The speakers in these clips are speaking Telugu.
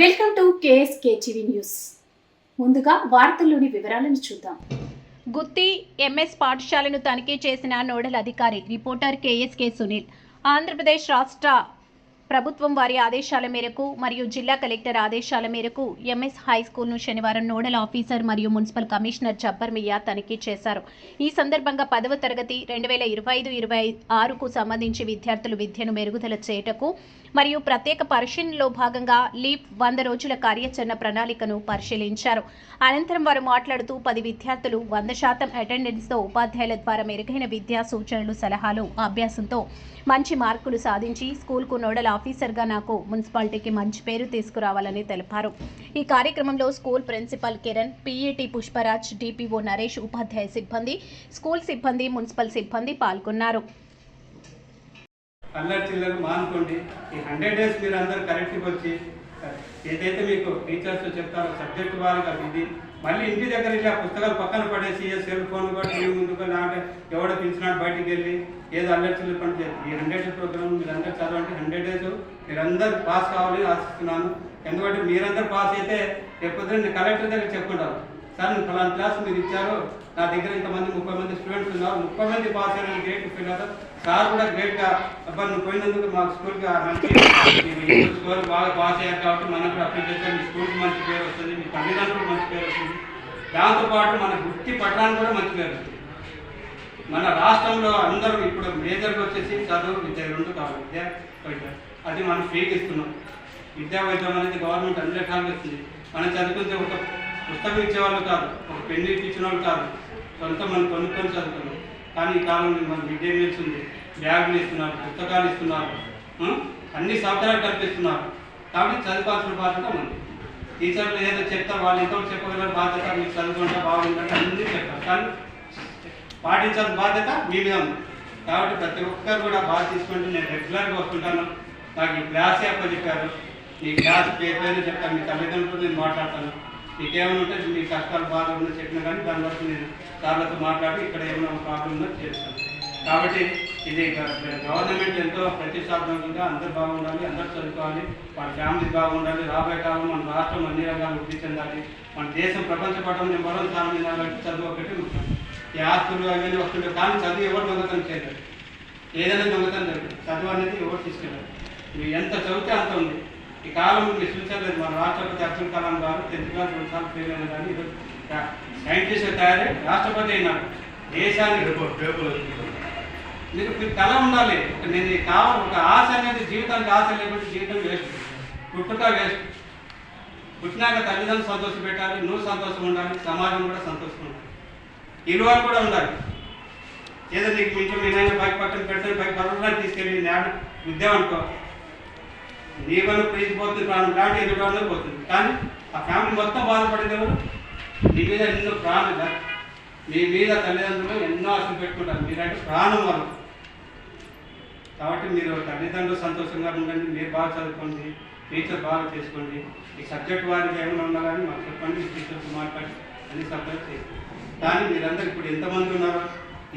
Welcome to KSK TV news. ముందుగా వార్తల్లోని వివరాలను చూద్దాం. గుత్తి ఎంఎస్ పాఠశాలను తనిఖీ చేసిన నోడల్ అధికారి రిపోర్టర్ కేఎస్కే సునీల్. ఆంధ్రప్రదేశ్ రాష్ట్ర ప్రభుత్వం వారి ఆదేశాల మేరకు మరియు జిల్లా కలెక్టర్ ఆదేశాల మేరకు ఎంఎస్ హై స్కూల్ను శనివారం నోడల్ ఆఫీసర్ మరియు మున్సిపల్ కమిషనర్ జబ్బర్ మియా తనిఖీ చేశారు. ఈ సందర్భంగా పదవ తరగతి రెండు వేల ఇరవై ఐదు ఇరవై ఆరుకు సంబంధించి విద్యార్థులు విద్యను మెరుగుదల చేయటకు మరియు ప్రత్యేక పరిశీలనలో భాగంగా లీప్ వంద రోజుల కార్యాచరణ ప్రణాళికను పరిశీలించారు. అనంతరం వారు మాట్లాడుతూ పది విద్యార్థులు వంద శాతం అటెండెన్స్తో ఉపాధ్యాయుల ద్వారా మెరుగైన విద్యా సూచనలు సలహాలు అభ్యాసంతో మంచి మార్కులు సాధించి స్కూల్కు నోడల్ ఆఫీసర్గా నాకు మున్సిపాలిటీకి మంచి పేరు తీసుకురావాలని తెలిపారు. ఈ కార్యక్రమంలో school principal Kiran PET Pushparaj DPO Naresh ఉపాధ్యాయ సిబ్బంది స్కూల్ సిబ్బంది మున్సిపల్ సిబ్బంది పాల్గొన్నారు. అల్లరి చిల్లర మానుకోండి. ఈ హండ్రెడ్ డేస్ మీరు అందరు కరెక్ట్గా వచ్చి ఏదైతే మీకు టీచర్స్ చెప్తారో సబ్జెక్ట్ వారుగా ఇది మళ్ళీ ఇంటి దగ్గర వెళ్ళి ఆ పుస్తకాలు పక్కన పడేసి సెల్ ఫోన్ కూడా టీవీ ముందుకు లేకపోతే ఎవడో పిలిచినాడు బయటికి వెళ్ళి ఏదో అల్లరి చిల్లర పని చేయాలి. ఈ హండ్రెడ్ ప్రోగ్రామ్ మీరందరూ చదవండి. హండ్రెడ్ డేస్ మీరందరూ పాస్ కావాలని ఆశిస్తున్నాను. ఎందుకంటే మీరందరూ పాస్ అయితే రేపు కలెక్టర్ దగ్గర చెప్పుకుంటారు సార్ నేను ఫలానా క్లాస్ మీరు ఇచ్చారు? నా దగ్గర ఇంతమంది ముప్పై మంది స్టూడెంట్స్ ఉన్నారు. ముప్పై మంది పాస్ అయిన గ్రేట్ ఫీల్ అవుతారు సార్ కూడా గ్రేట్గా అబ్బా నువ్వు పోయినందుకు మా స్కూల్ మంచి స్కూల్ బాగా పాస్ అయ్యారు కాబట్టి మనకు కూడా అప్లికేషన్ మీ స్కూల్కి మంచి పేరు వస్తుంది మీ తల్లిదండ్రులకు మంచి పేరు వస్తుంది. దాంతోపాటు మన వృత్తి పట్టడానికి కూడా మంచి పేరు వస్తుంది. మన రాష్ట్రంలో అందరూ ఇప్పుడు మేజర్గా వచ్చేసి చదువు విద్య రెండు కావాలి విద్య అది మనం ఫ్రీగా ఇస్తున్నాం. విద్యా వైద్యం అనేది గవర్నమెంట్ అన్ని రకాలుగా ఇస్తుంది. మనం చదువుకుంటే ఒక పుస్తకం ఇచ్చేవాళ్ళు కాదు ఒక పెన్ను ఇచ్చిన వాళ్ళు కాదు. సొంత మనం కొనుక్కొని చదువుతున్నాం. కానీ ఈ కాలంలో మన మిడ్ డే మీల్స్ ఉంది. బ్యాగులు ఇస్తున్నారు పుస్తకాలు ఇస్తున్నారు అన్ని సౌకర్యాలు కల్పిస్తున్నారు. కాబట్టి చదువుకోవాల్సిన బాధ్యత ఉంది. టీచర్లు ఏదో చెప్తారు వాళ్ళు ఎంతో చెప్పగలరు బాధ్యత మీకు చదువుకుంటే బాగుందంటే అన్నీ చెప్తారు కానీ పాటించాల్సిన బాధ్యత మీ మీద ఉంది. కాబట్టి ప్రతి ఒక్కరు కూడా బాగా తీసుకుంటే నేను రెగ్యులర్గా వస్తుంటాను. నాకు ఈ క్లాస్ అప్ప చెప్పారు ఈ క్లాస్ పేరు చెప్తాను. మీ తల్లిదండ్రులు నేను మాట్లాడతాను. నీకేమైనా ఉంటే మీ కష్టాలు బాధలు ఉన్నా చెప్పినా కానీ దాని వరకు నేను సార్లతో మాట్లాడి ఇక్కడ ఏమైనా ప్రాబ్లం ఉందో చేస్తాను. కాబట్టి ఇది గవర్నమెంట్ ఎంతో ప్రతిష్టాత్మకంగా అందరు బాగుండాలి అందరూ చదువుకోవాలి వాళ్ళ ఫ్యామిలీ బాగుండాలి రాబోయే కాలం మన రాష్ట్రం అన్ని రంగాలు వృద్ధి చెందాలి మన దేశం ప్రపంచ పటం నెంబర్ వన్ స్థానం కాబట్టి చదువు ఒకటి ముఖ్యం ఈ ఆస్తులు అవన్నీ వస్తుంటే కానీ చదువు ఎవరు దొంగతనం చేయలేదు ఏదైనా దొంగతనం జరుగుతుంది. చదువు అనేది ఎవరు తీసుకెళ్ళారు. మీరు ఎంత చదివితే అంత ఉంది. ఈ కాలం మీరు చూసలేదు మన రాష్ట్రపతి అబ్దుల్ కలాం గారు టెన్త్ క్లాస్ రెండు సార్లు ఫెయిల్ అయిన కానీ ఈరోజు సైంటిస్ట్ తయారై రాష్ట్రపతి అయినాడు దేశానికి మీకు కళ ఉండాలి. నేను కావాలి ఒక ఆశ అనేది జీవితానికి ఆశ లేకపోతే జీవితం వేస్ట్. పుట్టుక వేస్ట్. పుట్టినాక తల్లిదండ్రులు సంతోషం పెట్టాలి నువ్వు సంతోషం ఉండాలి సమాజం కూడా సంతోషం ఉండాలి. ఇరువారు కూడా ఉండాలి. ఏదో నీకు ఇంట్లో మీ నాయన బైక్ పక్కన పెడితే బైక్ పర్వతాన్ని తీసుకెళ్ళి నేను విద్య అనుకో. నీ వల్ల ప్రీతి పోతుంది ప్రాణం లాంటి ఎదురు పోతుంది. కానీ ఆ ఫ్యామిలీ మొత్తం బాధపడేది ఎవరు? నీ మీద ఎన్నో ప్రాణం మీ మీద తల్లిదండ్రులు ఎన్నో ఆశలు పెట్టుకుంటారు. మీరంటే ప్రాణం వాళ్ళు. కాబట్టి మీరు తల్లిదండ్రులు సంతోషంగా ఉండండి మీరు బాగా చదువుకోండి టీచర్ బాగా చేసుకోండి. ఈ సబ్జెక్ట్ వారికి ఏమైనా ఉన్నా కానీ మాకు చెప్పండి టీచర్స్ మాట్లాడి అన్ని సబ్జెక్ట్ చేయండి. కానీ మీరందరూ ఇప్పుడు ఎంతమంది ఉన్నారు?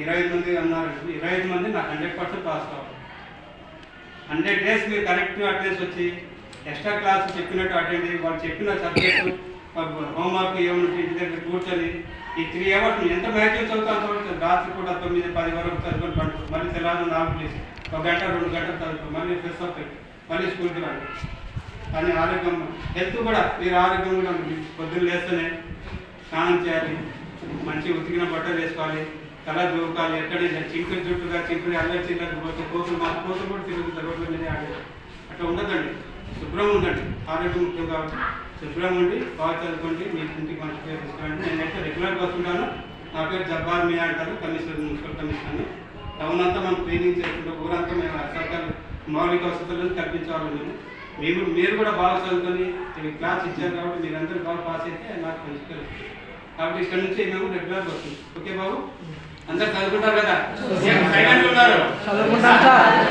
ఇరవై ఐదు మంది అన్నారు ఇరవై ఐదు మంది నాకు హండ్రెడ్ పర్సెంట్ పాస్ కావాలి. హండ్రెడ్ డేస్ మీరు కరెక్ట్ అటెండెన్స్ వచ్చి ఎక్స్ట్రా క్లాస్ చెప్పినట్టు అటెండ్ అయ్యి వాళ్ళు చెప్పిన సబ్జెక్టు హోంవర్క్ ఏమంటే ఇంటి దగ్గర కూర్చొని ఈ త్రీ అవర్స్ ఎంత మ్యాచెస్ చదువుతా అంతవరకు రాత్రి కూడా తొమ్మిది పది వరకు చదువుకొని పండు మళ్ళీ తెల్లారు నాలుగు ప్లేస్ ఒక గంట రెండు గంటలు చదువుకో. మళ్ళీ ఫ్రెష్ అప్ మళ్ళీ స్కూల్కి రండి కానీ ఆరోగ్యం హెల్త్ కూడా మీరు ఆరోగ్యం కూడా పొద్దున్న లేస్తేనే స్నానం చేయాలి మంచి ఉతికిన బట్టలు వేసుకోవాలి. తల దూకాలి ఎక్కడైనా చింకులు చుట్టుగా చింకులు అల్లరి చిల్లరి పోతే కోతులు మా కోతులు కూడా తిరుగుతారు రోడ్ల ఆడే అట్లా ఉండదండి శుభ్రంగా ఉండండి ఆరోగ్యం ముఖ్యం కాబట్టి. శుభ్రంగా ఉండి బాగా చదువుకోండి మీ ఇంటికి మంచి పేరు తీసుకురండి. నేనైతే రెగ్యులర్గా వస్తుంటాను. నా పేరు జబ్బార్ మీ అంటారు కమిషనర్ మున్సిపల్ కమిషనర్ టౌన్ అంతా మనం క్లీనింగ్ చేసుకుంటాం ఊరంతా మేము సర్కారు మౌలిక వసతులను కల్పించాలి మేము. మీరు మీరు కూడా బాగా చదువుకొని క్లాస్ ఇచ్చారు కాబట్టి మీరందరూ బాగా పాస్ అయితే నాకు మంచి పేరు కాబట్టి ఇక్కడ నుంచి మేము రెగ్యులర్గా వస్తుంది ఓకే బాబు? అందరు చదువుకుంటారు కదా? సైలెంట్ ఉన్నారు?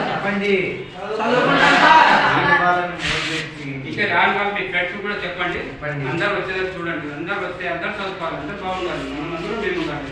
చెప్పండి. ఇక్కడ రాని వాళ్ళు మీ ఫ్రెండ్స్ కూడా చెప్పండి. అందరూ వచ్చేదాన్ని చూడండి. అందరూ వస్తే అందరూ చదువుకోవాలి. అందరూ బాగుండాలి. మనం అందరూ మేము ఉండాలి